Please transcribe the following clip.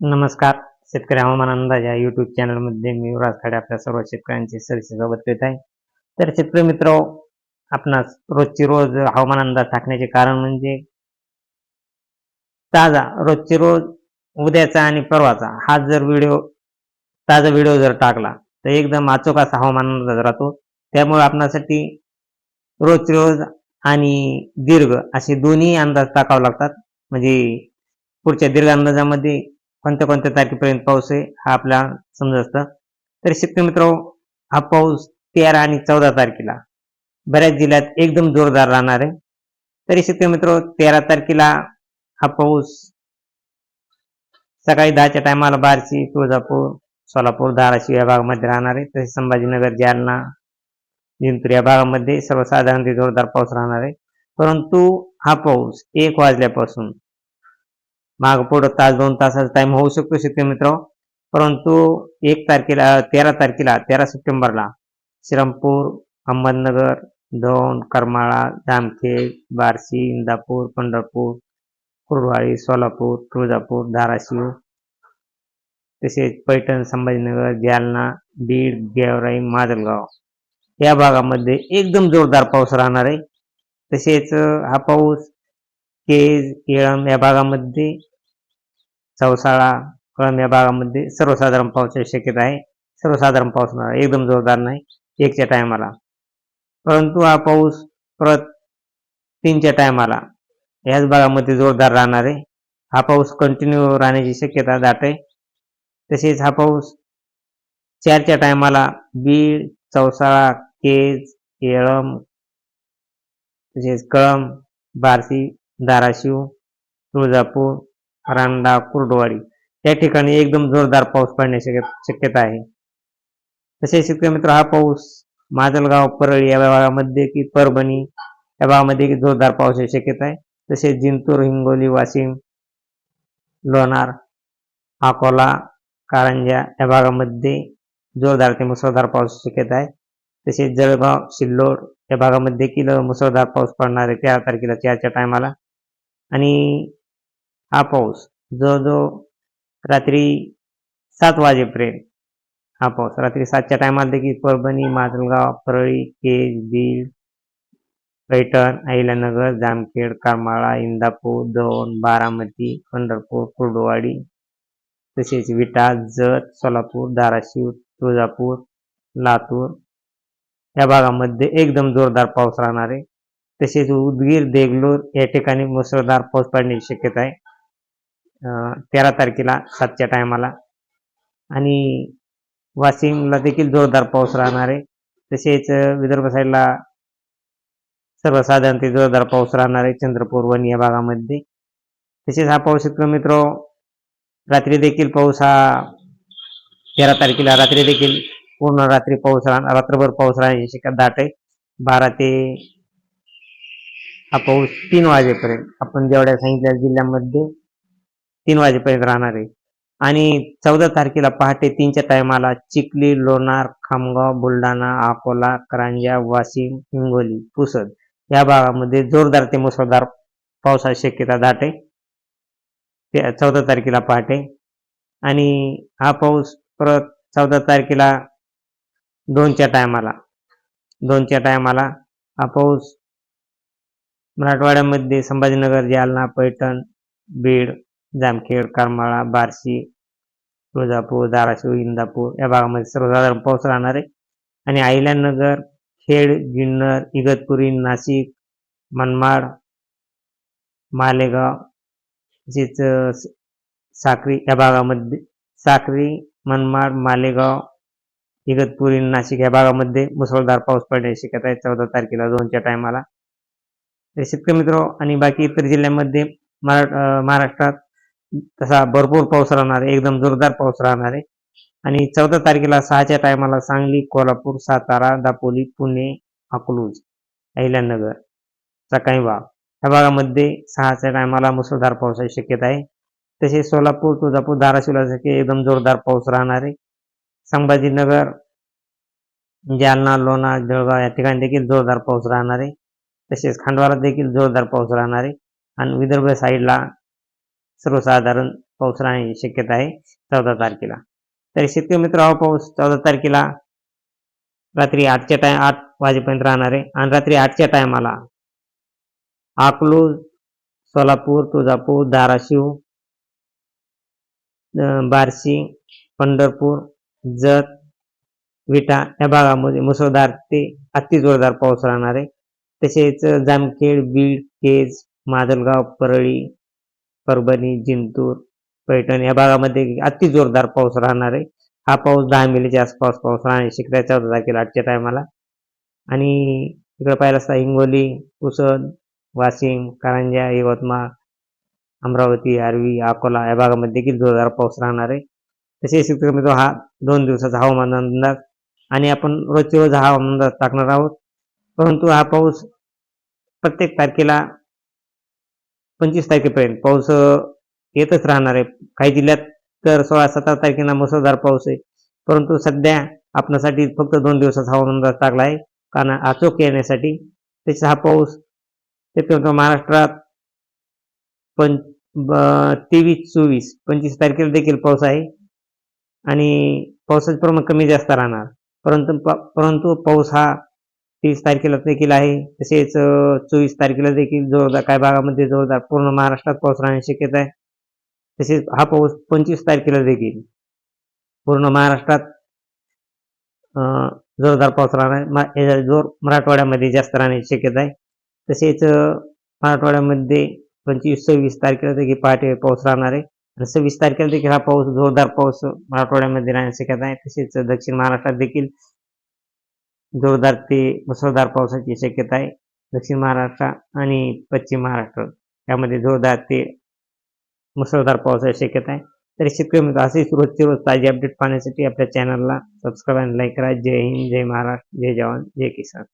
नमस्कार. शेतकरी हवामान अंदाज या युट्यूब चॅनलमध्ये मी युवराज खाडे आपल्या सर्व शेतकऱ्यांचे सरसे सोबत करीत आहे तर शेतकरी मित्र आपणास रोजची रोज हवामान अंदाज टाकण्याचे कारण म्हणजे ताजा रोजची रोज उद्याचा आणि परवाचा हा जर व्हिडिओ ताजा व्हिडिओ जर टाकला तर एकदम अचूक असा हवामान अंदाज राहतो. त्यामुळे आपणासाठी रोजची रोज आणि दीर्घ असे दोन्ही अंदाज टाकावे लागतात. म्हणजे पुढच्या दीर्घ अंदाजामध्ये कोणत्या कोणत्या तारखेपर्यंत पाऊस आहे हा आपला समजत असतं. तर शेतकरी मित्र हा पाऊस तेरा आणि चौदा तारखेला बऱ्याच जिल्ह्यात एकदम जोरदार राहणार आहे. तरी शेतकरी मित्र तेरा तारखेला हा पाऊस सकाळी दहाच्या टायमाला बार्शी तुळजापूर सोलापूर धाराशिव या भागामध्ये राहणार आहे. तसेच संभाजीनगर जालना जिंतूर या भागामध्ये सर्वसाधारण ते जोरदार पाऊस राहणार आहे. परंतु हा पाऊस एक वाजल्यापासून माग पुढं तास दोन तासाचा टाइम होऊ शकतो शेतकरी मित्र परंतु एक तारखेला तेरा तारखेला तेरा सप्टेंबरला श्रीरामपूर अहमदनगर दौंड करमाळा जामखेड बार्शी इंदापूर पंढरपूर कुरवाळी सोलापूर तुळजापूर धाराशिव तसेच पैठण संभाजीनगर जालना बीड गेवराई माजलगाव या भागामध्ये एकदम जोरदार पाऊस राहणार आहे. तसेच हा पाऊस केज केळम या भागामध्ये चौसाळा कळम या भागामध्ये सर्वसाधारण पावसाची शक्यता आहे. सर्वसाधारण पाऊस होणार एकदम जोरदार नाही एकच्या टायमाला. परंतु हा पाऊस परत तीनच्या टायमाला. याच भागामध्ये जोरदार राहणार आहे. हा पाऊस कंटिन्यू राहण्याची शक्यता दाट आहे. तसेच हा पाऊस चारच्या टायमाला बीड चौसाळा केज येळम तसेच कळम बार्शी धाराशिव तुळजापूर रांडा कुर्डवाडी या ठिकाणी एकदम जोरदार पाऊस पडण्याची शक्य- शक्यता आहे. तसेच शेतकरी मित्र हा पाऊस माजलगाव परळी या भागामध्ये की परभणी या भागामध्ये की जोरदार पावसाची शक्यता आहे. तसेच जिंतूर हिंगोली वाशिम लोणार अकोला कारंजा या भागामध्ये जोरदार ते मुसळधार पावसाची शक्यता आहे. तसेच जळगाव सिल्लोड या भागामध्ये देखील मुसळधार पाऊस पडणार आहे. तेरा तारखेला चारच्या टायमाला. आणि हा पाऊस. जवळजवळ रात्री सात वाजेपर्यंत हा पाऊस. रात्री सातच्या टायमाला देखील परभणी माजलगाव परळी केज बीड पैठण अहिल्यानगर जामखेड करमाळा इंदापूर दौंड बारामती पंढरपूर कुर्डवाडी तसेच विटा जत सोलापूर धाराशिव तुळजापूर लातूर या भागामध्ये एकदम जोरदार पाऊस राहणार आहे. तसेच उदगीर देगलूर या ठिकाणी मुसळधार पाऊस पडण्याची शक्यता आहे. तेरा तारखेला सातच्या टायमाला. आणि वाशिमला देखील जोरदार पाऊस राहणार आहे. तसेच विदर्भ साईडला सर्वसाधारण ते जोरदार पाऊस राहणार आहे चंद्रपूर वन या भागामध्ये. तसेच हा पाऊस शेतकरी मित्र रात्री देखील पाऊस हा तेरा तारखेला रात्री देखील पूर्ण रात्री पाऊस राहणार रात्रभर पाऊस राहण्याची शक्यता दाट आहे. बारा ते हा पाऊस तीन वाजेपर्यंत आपण जेवढ्या सांगितल्या जिल्ह्यामध्ये तीन वाजेपर्यंत राहणार आहे. आणि चौदा तारखेला पहाटे तीनच्या टायमाला चिखली लोणार खामगाव बुलढाणा अकोला करांजा वाशिम हिंगोली पुसद या भागामध्ये जोरदार ते मुसळधार पावसाची शक्यता दाटे ते चौदा तारखेला पहाटे. आणि हा पाऊस परत चौदा तारखेला दोनच्या टायमाला. दोनच्या टायमाला हा पाऊस मराठवाड्यामध्ये संभाजीनगर जालना पैठण बीड जामखेड करमाळा बार्शी तुळजापूर धाराशिव इंदापूर या भागामध्ये सर्वसाधारण पाऊस राहणार आहे. आणि अहिल्यानगर खेड जुन्नर इगतपुरी नाशिक मनमाड मालेगाव तसेच साक्री या भागामध्ये साक्री मनमाड मालेगाव इगतपुरी नाशिक या भागामध्ये मुसळधार पाऊस पडण्याची शक्यता आहे चौदा तारखेला दोनच्या टायमाला तर शेतकरी मित्र आणि बाकी इतर जिल्ह्यांमध्ये मरा महाराष्ट्रात तसा भरपूर पाऊस राहणार आहे एकदम जोरदार पाऊस राहणार आहे. आणि चौदा तारखेला सहाच्या टायमाला सांगली कोल्हापूर सातारा दापोली पुणे अकलूज अहिल्यानगर सकाळी भाग या भागामध्ये सहाच्या टायमाला मुसळधार पावसाची शक्यता आहे. तसेच सोलापूर तुळजापूर धाराशिवलासारखे एकदम जोरदार पाऊस राहणार आहे. संभाजीनगर जालना लोणा जळगाव या ठिकाणी देखील जोरदार पाऊस राहणार आहे. तसेच खंडवारात देखील जोरदार पाऊस राहणार आहे. आणि विदर्भ साईडला सर्वसाधारण पाऊस राहण्याची शक्यता आहे चौदा तारखेला. तर शेतकरी मित्र हा पाऊस चौदा तारखेला रात्री आठच्या टाइम आठ वाजेपर्यंत राहणार आहे. आणि रात्री आठच्या टायमाला अकलूज सोलापूर तुळजापूर धाराशिव बारशी बार्शी पंढरपूर जत विटा या भागामध्ये मुसळधार ते अति जोरदार पाऊस राहणार आहे. तसेच जामखेड बीड केज माजलगाव परळी परभणी जिंतूर पैठण या भागामध्ये अति जोरदार पाऊस राहणार आहे. हा पाऊस दहा मिलीच्या आसपास पाऊस राहणार शक्यता चौदा तारखेला आजच्या टायमाला. आणि इकडे पाहिलं असता हिंगोली पुसद वाशिम कारंजा यवतमाळ अमरावती आर्वी अकोला या भागामध्ये देखील जोरदार पाऊस राहणार आहे. तसेच शेतकरी मित्र हा दोन दिवसाचा हवामान अंदाज आणि आपण रोजचे रोज हा हवामान अंदाज टाकणार आहोत. परंतु हा पाऊस प्रत्येक तारखेला पंचवीस तारखेपर्यंत. पाऊस येतच राहणार आहे. काही जिल्ह्यात तर सोळा सतरा तारखेला मुसळधार पाऊस आहे. परंतु सध्या आपणासाठी फक्त दोन दिवसाचा हवामान अंदाज टाकला आहे. कारण अचूक येण्यासाठी त्याचा हा पाऊस ते महाराष्ट्रात पं तेवीस चोवीस पंचवीस तारखेला देखील पाऊस आहे. आणि पावसाचे प्रमाण कमी जास्त राहणार. परंतु प- परंतु पाऊस हा तीस तारखेला देखील आहे. तसेच चोवीस तारखेला देखील जोरदार काही भागामध्ये जोरदार पूर्ण महाराष्ट्रात पाऊस राहण्याची शक्यता आहे. तसेच हा पाऊस पंचवीस तारखेला देखील पूर्ण महाराष्ट्रात जोरदार पाऊस राहणार आहे. मा- याचा जोर मराठवाड्यामध्ये जास्त राहण्याची शक्यता आहे. तसेच मराठवाड्यामध्ये पंचवीस सव्वीस तारखेला देखील पहाटे पाऊस राहणार आहे. आणि सव्वीस तारखेला देखील हा पाऊस जोरदार पाऊस मराठवाड्यामध्ये राहण्याची शक्यता आहे. तसेच दक्षिण महाराष्ट्रात देखील जोरदार ते मुसळधार पावसाची शक्यता आहे. दक्षिण महाराष्ट्र आणि पश्चिम महाराष्ट्र यामध्ये जोरदार ते मुसळधार पावसाची शक्यता आहे. तर शेतकरी मित्र असेच रोजचे रोज ताजे अपडेट पाहण्यासाठी आपल्या चॅनलला सबस्क्राईब आणि लाईक करा. जय हिंद जय महाराष्ट्र जय जवान जय किसान.